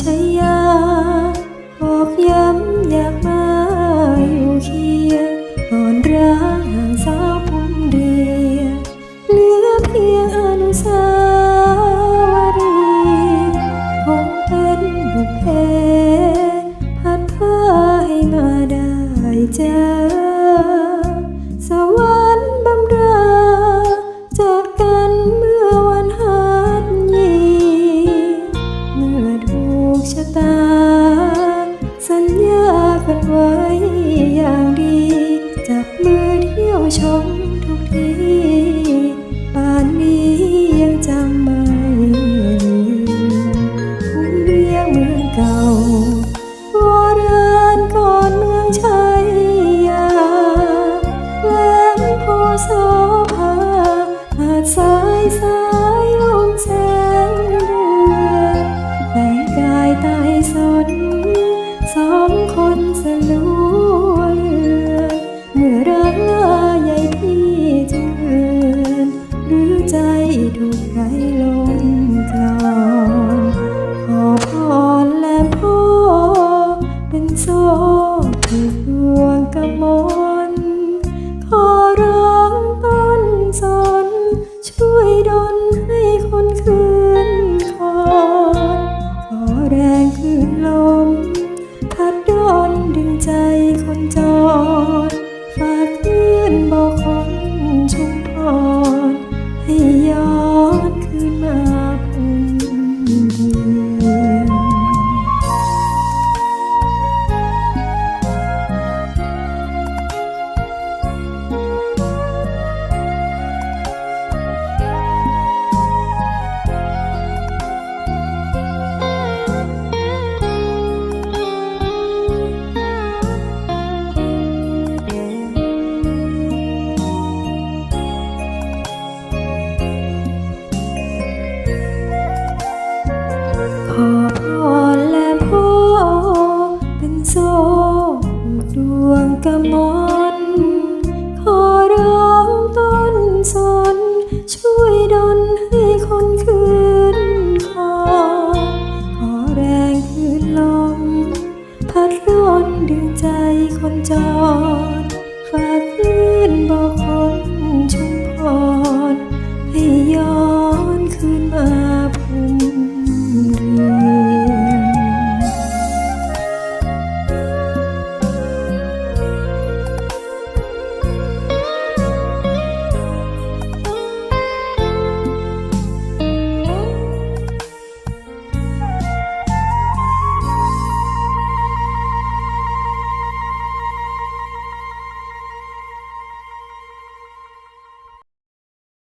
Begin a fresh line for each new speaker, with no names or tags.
ชัยยา บอกย้ำอยากมาอยู่เคียงตอนร้างห่างสาวผมเดียเหลือเพียงอนุสาวรีย์คงเป็นบุพเพผัดผ้าให้มาได้ใจ te dar. 走。